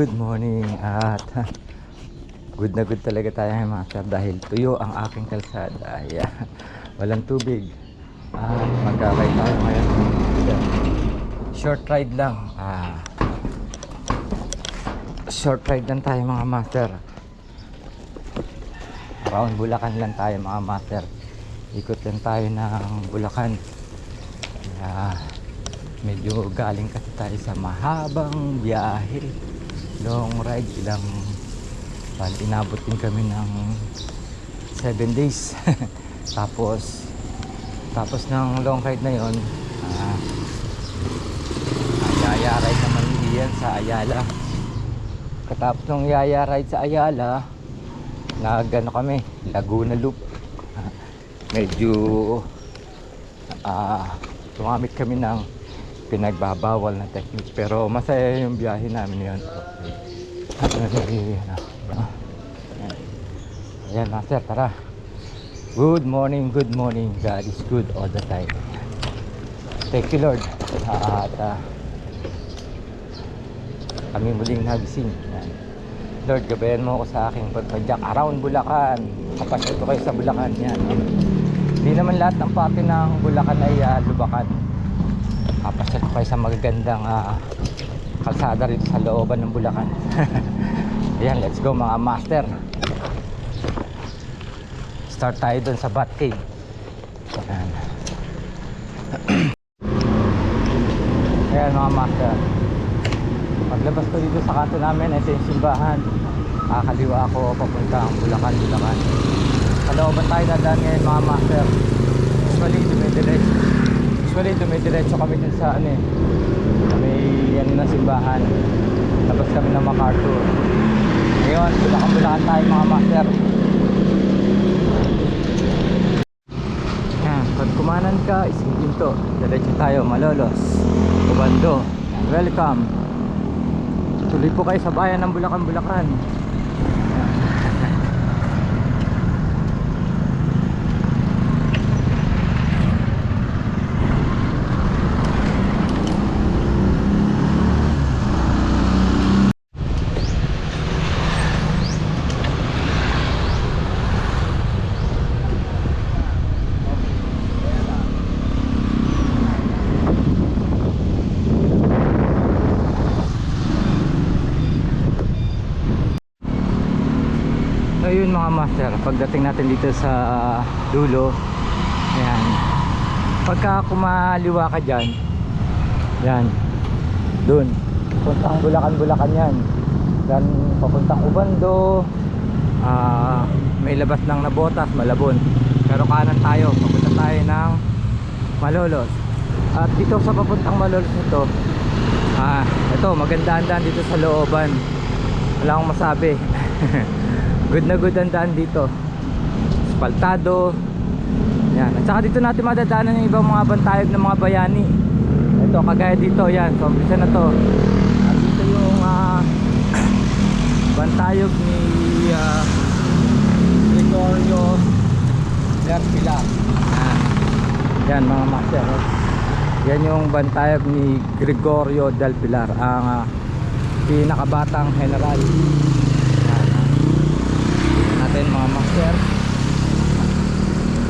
Good morning at good na good talaga tayo mga master dahil tuyo ang aking kalsada. Yeah. Walang tubig. At magkakay tayo ngayon. Short ride lang. Ah, short ride lang tayo mga master. Around Bulacan lang tayo mga master. Ikot lang tayo ng Bulacan. Kaya medyo galing kasi tayo sa mahabang biyahe. Long ride. Ilang pan inabot din kami ng 7 days. tapos tapos ng long ride na yon ah, Yaya ride naman iyan sa Ayala. Katapos ng Yaya ride sa Ayala, nagano kami, Laguna Loop. Medyo ah tumamit kami ng pinagbabawal na technique pero masaya yung biyahe namin yun. Okay. Ayan, master, tara. Good morning, good morning. God is good all the time. Thank you, Lord. At ah, kami muling nagising. Yan. Lord, gabayan mo ako sa aking pagpadyak around Bulacan. Kapasya ko kayo sa Bulacan. Yan. Hindi naman lahat ng parte ng Bulacan ay ah, lubakan. Kapasya ko kayo sa magagandang ah, kalsada rito sa looban ng Bulacan. Ayan, let's go mga master. Start tayo dun sa Bat Cave. Ayan. Ayan mga master. Paglabas ko dito sa kanto namin, ito yung simbahan. Kakaliwa ako papuntang Bulacan, Bulacan. Sa looban tayo dadaan ngayon mga master. Usually dumidiretso. Usually dumidiretso kami dun sa ano eh. May ano na simbahan. Labas kami ng MacArthur. Ngayon, Bulacan tayo mga master. Yan, pag kumanan ka, isiginto. Diretso tayo, Malolos. Ubando. Welcome. Tuloy po kayo sa bayan ng Bulacan, Bulacan. Master, pagdating natin dito sa dulo, ayan. Pagka kumaliwa ka dyan, yan, dun, puntang Bulacan, Bulacan yan. Yan, papuntang Ubando, ah, may labas lang na botas, Malabon. Pero kanan tayo, papunta tayo ng Malolos. At dito sa papuntang Malolos nito, ah, ito, magandaan daan dito sa looban. Wala akong masabi. good na good ang daan dito. Spaltado yan. At saka dito natin madadaanan yung ibang mga bantayog ng mga bayani. Ito kagaya dito yan. So umpisa na to. At dito yung ah, bantayog ni uh, Gregorio Lerpila yan. yan mga master. Yan yung bantayog ni Gregorio del Pilar ang ah, pinakabatang general yan, ah natin mga master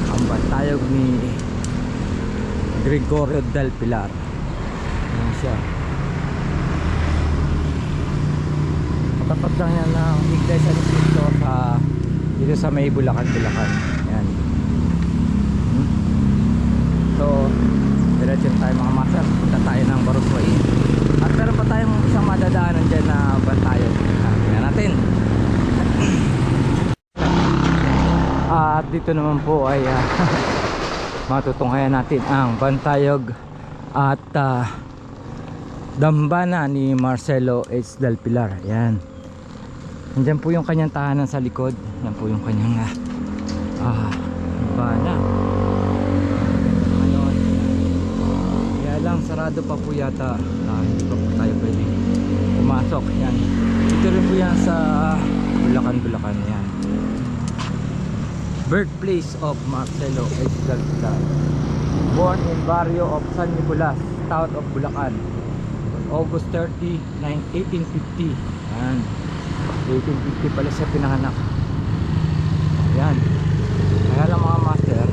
ang bantayog ni Gregorio del Pilar. Yan siya. Katapat lang yan ng Iglesia ni Cristo sa dito sa may Bulacan Bulacan. Yan Hmm. so diretso tayo mga master. Punta tayo ng Barusway at meron pa tayong isang madadaanan dyan na bantayog tingnan natin. At dito naman po ay ah, matutunghayan natin ang Bantayog at ah, Dambana ni Marcelo H. Del Pilar. Yan. Nandiyan po yung kanyang tahanan sa likod. Yan po yung kanyang ah, ah, Dambana. Ngayon, kaya lang sarado pa po yata. Ah, hindi pa po tayo pwede pumasok. Yan. Dito rin po yan sa Bulacan, Bulacan. Yan birthplace of Marcelo Pilar born in barrio of San Nicolas south of Bulacan August 30, 9, 1850. Yan. 1850 pala siya pinanganak. Yan. Kaya lang mga master,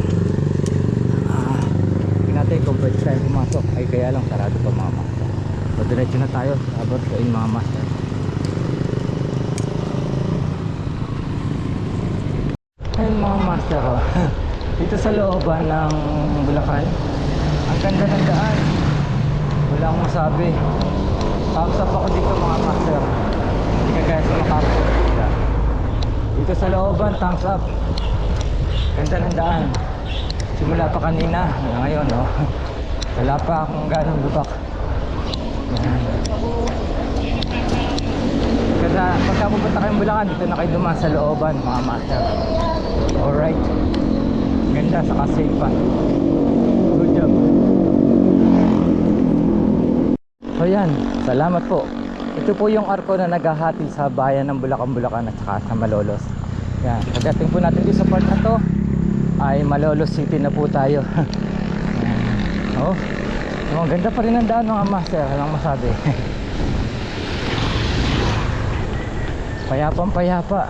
ah, natin kung pwede tayo pumasok. Ay kaya lang sarado pa mga master. So diretso na tayo. Abot in mga master. Ayun mga master ko. Dito sa looban ng Bulacan. Ang ganda ng daan. Wala akong masabi. Thumbs ako dito mga master. Hindi ka Makati. Yeah. Dito sa looban, thumbs up. Ganda ng daan. Simula pa kanina. Ngayon, no? Wala pa akong ganong lubak. Kaya pagka pupunta kayong Bulacan, dito na kayo dumaan sa looban, mga master. Alright. Ganda sa safe pa. Good job. So yan, salamat po. Ito po yung arko na naghahati sa bayan ng Bulacan, Bulacan at saka sa Malolos. Yan, pagdating po natin dito sa part na to, ay Malolos City na po tayo. Oh, oh, ganda pa rin ang daan mga master, anong masabi? Payapang payapa.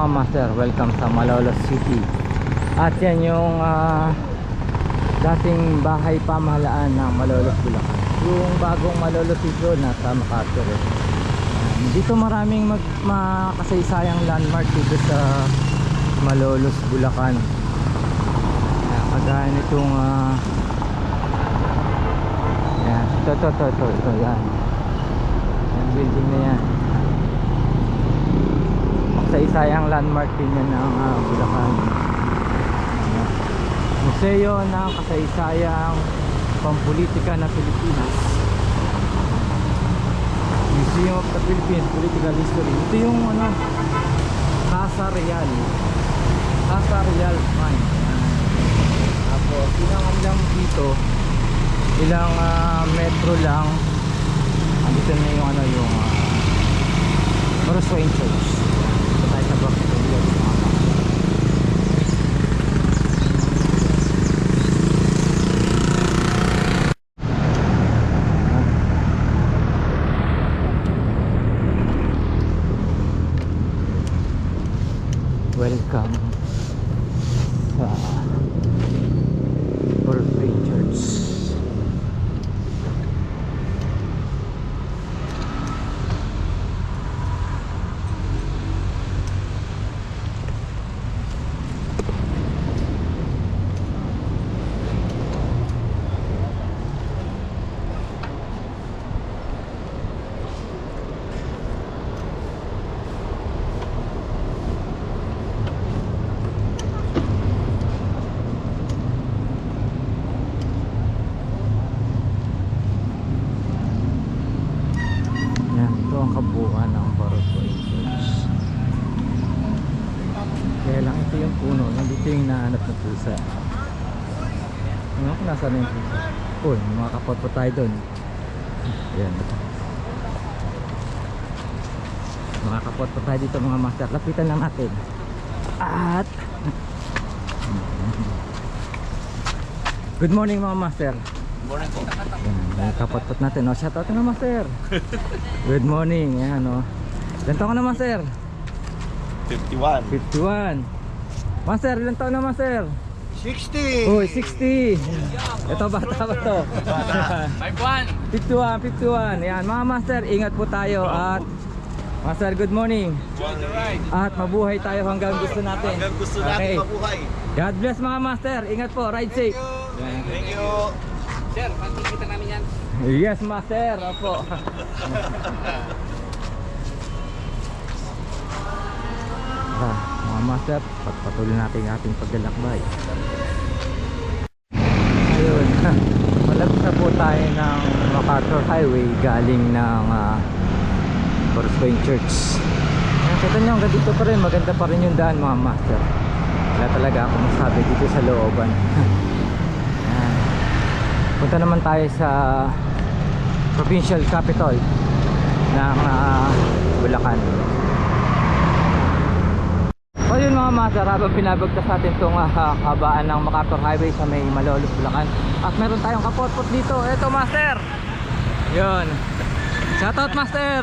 Mga master, welcome sa Malolos City. At yan yung ah, dating bahay pamahalaan ng Malolos Bulacan. Yung bagong Malolos City MacArthur. eh. Um, dito maraming mag makasaysayang landmark dito sa Malolos Bulacan. Kagaya nitong ah, yan, ito, ito, ito, ito, ito, yan. Yung building na yan sa-isayang landmark din yan ng uh, Bulacan. Ayan. Museo ng kasaysayang pampolitika ng Pilipinas. Museum of the Philippines Political History. Ito yung ano Casa Real. Casa Real Mine. Tapos ilang lang dito ilang ah, metro lang. Andito na yung ano yung uh, Crossway Church ito tayo sa Brock Welcome sa Broadway Church. Yan, ito ang kabuuan ng Broadway Church. Kaya lang ito yung puno, nandito yung nahanap na pusa. Ano kung nasa na yung pusa? Uy, may mga kapot pa tayo doon. Yan. Mga kapot pa tayo dito mga master. Lapitan lang natin. At Good morning mga master. Morning po. Yan, kapot-pot natin. No? Shout out na master. Good morning. Yan, no? Ilan taon ka na master? 51. 51. Master, ilan taon na master? 60! Uy, 60. Ito bata ba to? 51, 51. Yan, mga master, ingat po tayo at Master, good morning. At mabuhay tayo hanggang gusto natin. Hanggang gusto Okay. natin mabuhay. God bless mga master. Ingat po, ride safe. Thank you. Sir, pagkikita namin yan. Yes, master. Opo. Ah, mga master, patuloy natin ating paglalakbay. Ayun. Malapit na po tayo ng MacArthur Highway galing ng uh, Forest Point Church. Ayan, kita nyo hanggang dito pa rin. Maganda pa rin yung daan mga master. Wala talaga ako masabi dito sa looban. Punta naman tayo sa provincial capital ng ah, Bulacan. Yun mga master, habang pinabagtas natin itong uh, kabaan ng MacArthur Highway sa may Malolos, Bulacan. At meron tayong kapotpot dito. Eto master! Yun. Shoutout master!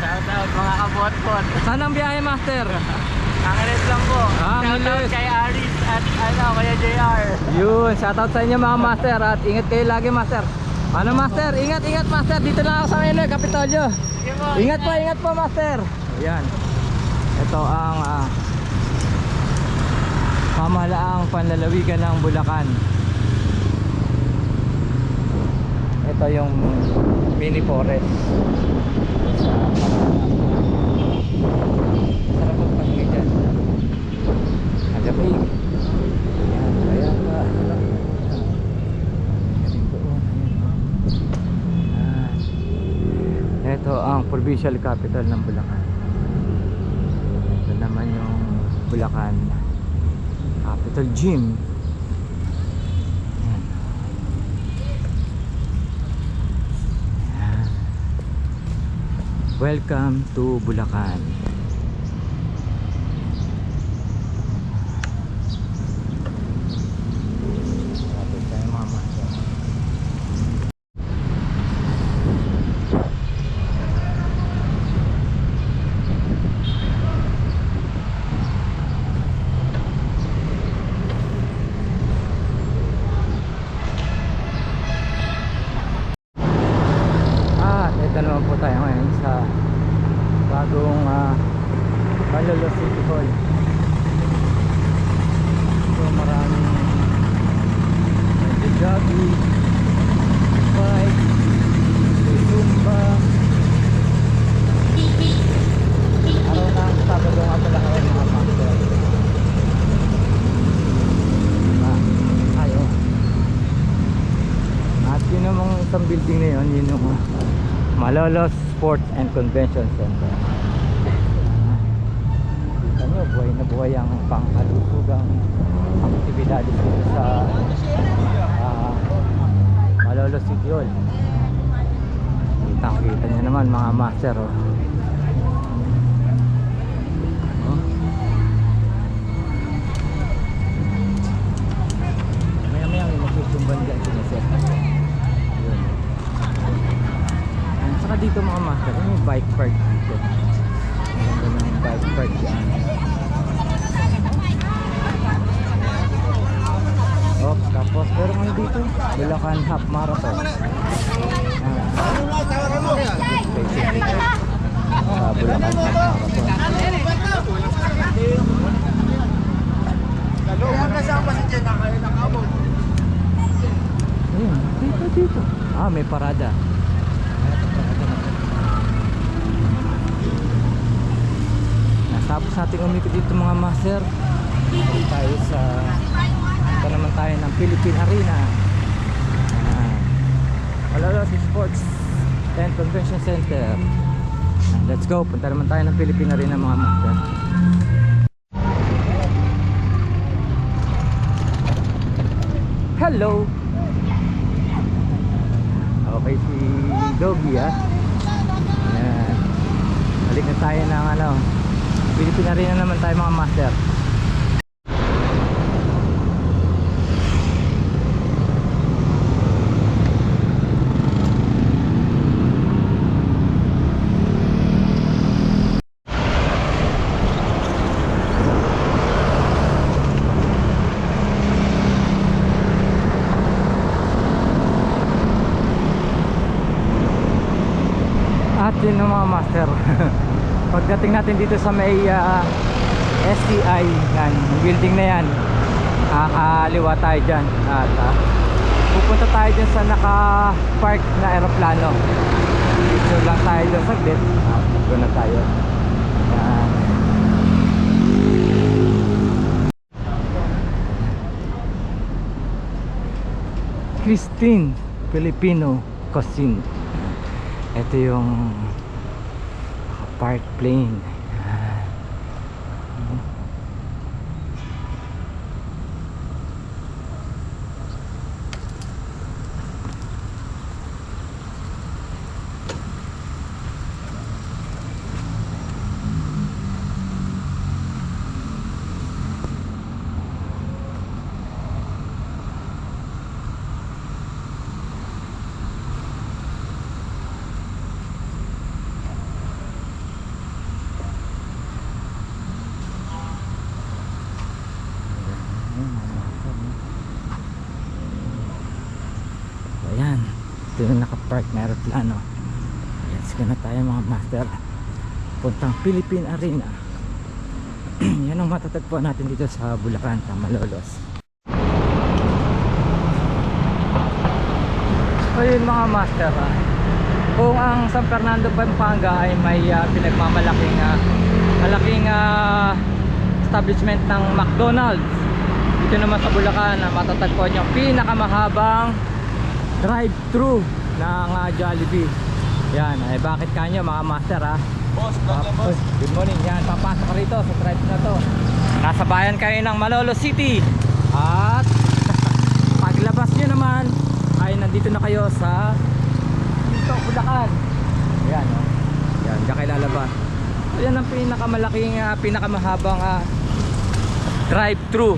Shoutout mga kabotpot. Saan ang biyahe master? Nangalit lang po. Ah, Shoutout kay Aris at ano, kaya JR. Yun, shoutout sa inyo mga master at ingat kayo lagi master. Ano master? Ingat, ingat master. Dito lang ako sa Minoy, Kapitolyo. Ingat po, ingat po master. Ayan. Ito ang ah, pamahalaang panlalawigan ng Bulacan. Ito yung mini forest. Sa Sarap magpahinga dyan. Ang lamig. Ayan. Ayan. Ah. Ito ang provincial capital ng Bulacan. Ito naman yung Bulacan Capital Gym. Ayan. Welcome to Bulacan. Lapit tayo mga master. Ah, ito naman po tayo ngayon sa bagong uh, Malolo City Hall. So maraming nagja-jogging, bike, may zumba. Araw ng Sabado nga pala ngayon mga master. Ah, ayo. At yun namang isang building na yun, yun yung uh, Malolos Sports and Convention Center. Kita nyo, buhay na buhay ang pangkalusugang aktibidades dito sa ah, Malolos City Hall. Kitang kita nyo naman mga master. Oh. Bike park tayo sa ito naman tayo ng Philippine Arena. Ah, Malalos Sports and Convention Center. Ah, Let's go. Punta naman tayo ng Philippine Arena mga master. Hello. Okay si Doggy ah. Ayan. Balik na tayo ng ano. Philippine Arena naman tayo mga master. At yun ang mga master Pagdating natin dito sa may ah, STI yan, building na yan. Kakaliwa tayo dyan. At ah, pupunta tayo dyan sa naka-park na aeroplano. Picture lang tayo dyan saglit ah, Doon na tayo. Yan. Christine Filipino Cuisine. Ito yung Park Plane. Yung nakapark na aeroplano. Let's go na tayo mga master. Puntang Philippine Arena. Yan ang matatagpuan natin dito sa Bulacan, sa Malolos. So yun mga master ah. Kung ang San Fernando Pampanga ay may ah, pinagmamalaking ah, malaking ah, establishment ng McDonald's dito naman sa Bulacan na matatagpuan yung pinakamahabang drive-thru ng ah, Jollibee yan, eh bakit kanyo mga master ah Boss, na boss. Good morning. Yan, papasok ka rito sa drive na to. Nasa bayan kayo ng Malolo City. At paglabas nyo naman ay nandito na kayo sa dito, Bulacan. Yan, oh. Yan, diyan kayo lalabas. So, yan ang pinakamalaking, ah, pinakamahabang ah, drive-thru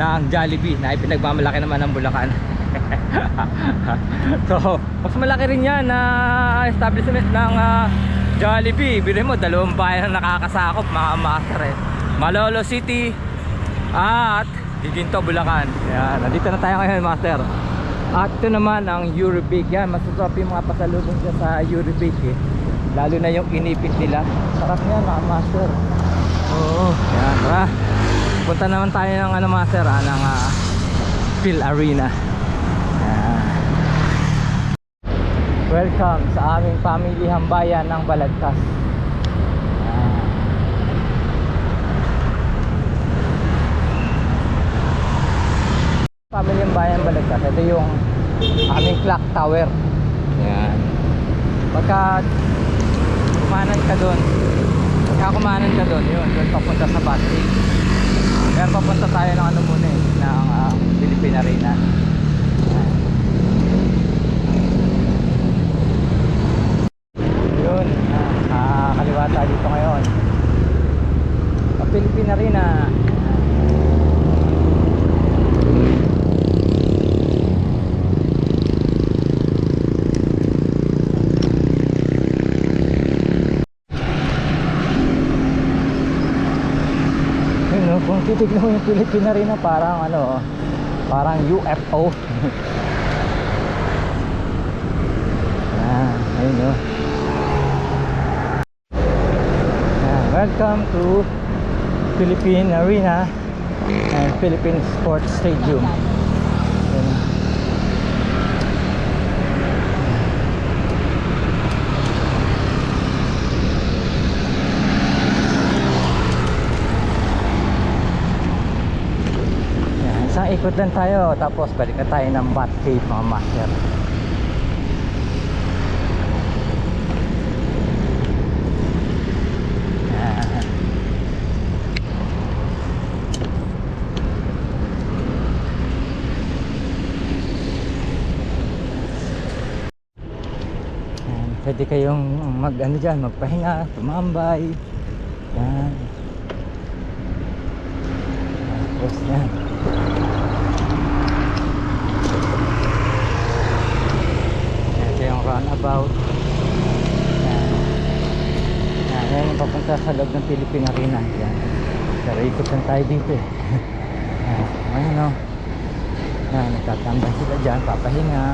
ng Jollibee na ipinagmamalaki naman ng Bulacan. so, mas malaki rin yan na establishment ng ah, Jollibee. Bilhin mo, dalawang bayan ang nakakasakop mga master eh. Malolo City at Giginto, Bulacan. Yan, nandito na tayo ngayon master. At ito naman ang Eurobake. Yan, masasarap yung mga pasalubong dyan sa Eurobake eh. Lalo na yung inipit nila. Sarap yan mga master. Oo, yan, tara. Punta naman tayo ng ano master ah, ng ah, Phil Arena. Yan. Welcome sa aming pamilihang bayan ng Balagtas. Yan. Pamilyang bayan Balagtas. Ito yung aming clock tower. Yan. Pagka kumanan ka doon, pagka kumanan ka doon, yun, doon papunta sa battery. Pero papunta tayo ng ano muna eh, ng ah, Philippine Arena. Yan. Yun, ah, tayo dito ngayon. Arena. Yun no, kung titignan mo yung Philippine Arena parang ano, parang UFO. Ah, ayun no. Yan, welcome to Philippine Arena and Philippine Sports Stadium. Yan. Isang ikot lang tayo tapos balik na tayo ng Bat Cave mga master. Pwede kayong mag ano dyan, magpahinga, tumambay. Yan. Tapos yan. Ito yung runabout. Yan. Yan, yung papunta sa loob ng Philippine Arena. Yan. Pero ikot lang tayo dito eh. Yan. Ayun o. Yan, nagtatambay sila dyan, papahinga.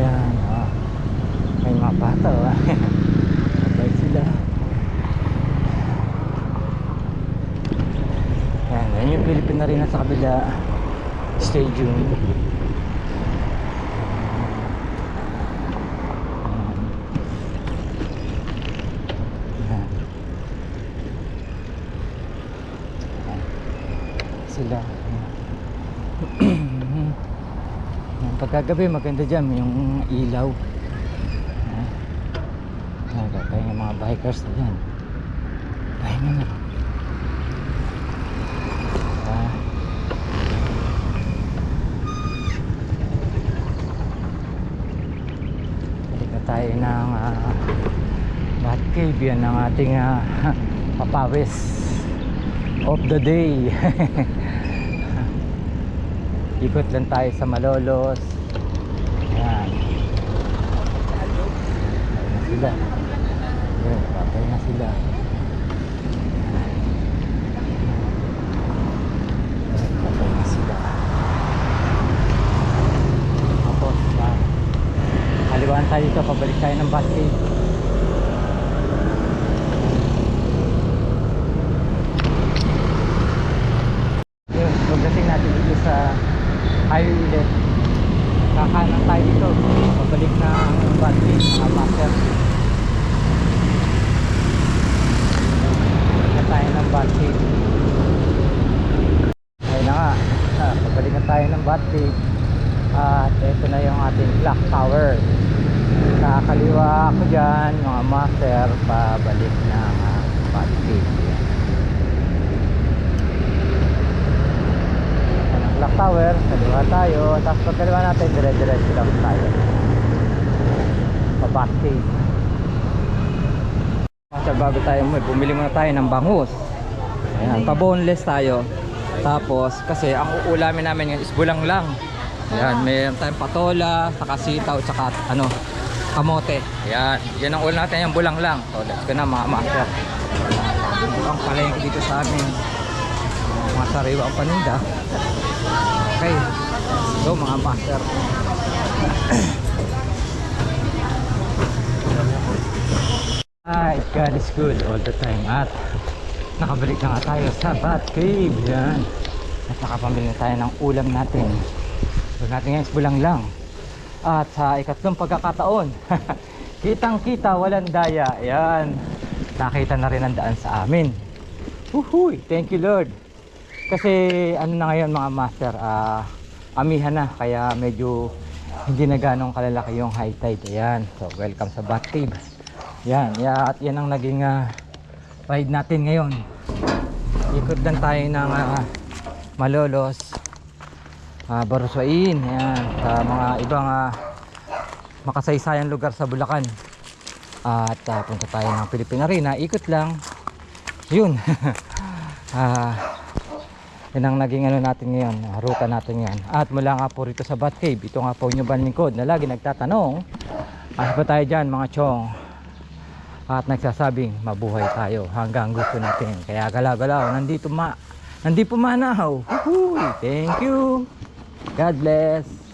Yan, o. May o. Sabay sila. Yan, yan yung Philippine Arena sa kabila stadium. Sila. Pagkagabi maganda dyan yung ilaw ah. Nagkakaya yung mga bikers na dyan. Pahinga na ah. balik na tayo ng uh, Batcave yan ang ating ah, papawis of the day. Ikot lang tayo sa Malolos. Yan sila yun patay na sila. Na sila. Tapos ah, tayo dito. Pabalik tayo ng yun pagdating natin dito sa highway ulit kakanan tayo dito pabalik na Batcave mga master pabalik na tayo ng Batcave ayun na nga Ah, pabalik na tayo ng Batcave at ito na yung ating clock tower. Sa kaliwa ko dyan mga master pabalik ng uh, Batcave ang clock tower kaliwa tayo. Tapos pag kaliwa natin dire-diretso lang tayo. Pa Batcave bago tayo bumili muna tayo ng bangus. Ayan, pa boneless tayo tapos kasi ang uulamin namin ngayon is bulang lang Ayan, mayroon tayong patola, saka sitaw, saka ano, kamote. Ayan, yan ang ulam natin, yung bulang lang. So, let's go na mga master. Ang palengke dito sa amin. Mga sariwa ang paninda. Okay, so mga master. Ay, God is good all the time. At nakabalik na nga tayo sa Bat Cave. Yan. At nakapamili na tayo ng ulam natin. So natin ngayon bulang lang. At sa ikatlong pagkakataon, kitang kita walang daya. Yan. Nakita na rin ang daan sa amin. Uhuy, thank you Lord. Kasi ano na ngayon mga master, ah, amihan na. Kaya medyo hindi na ganong kalalaki yung high tide. Ayan. So welcome sa Bat Cave. Yan, ya, at yan ang naging ah, ride natin ngayon. Ikot lang tayo ng ah, Malolos, uh, Baruswain, yan, sa mga ibang ah, makasaysayang lugar sa Bulacan. at ah, punta tayo ng Philippine Arena, ikot lang. Yun. Ah, yan ang naging ano natin ngayon, ah, ruta natin ngayon. At mula nga po rito sa Bat Cave, ito nga po yung lingkod na lagi nagtatanong, asa ba tayo dyan mga chong? At nagsasabing mabuhay tayo hanggang gusto natin. Kaya galaw-galaw, nandito ma nandito manahaw. Huhuy, thank you. God bless.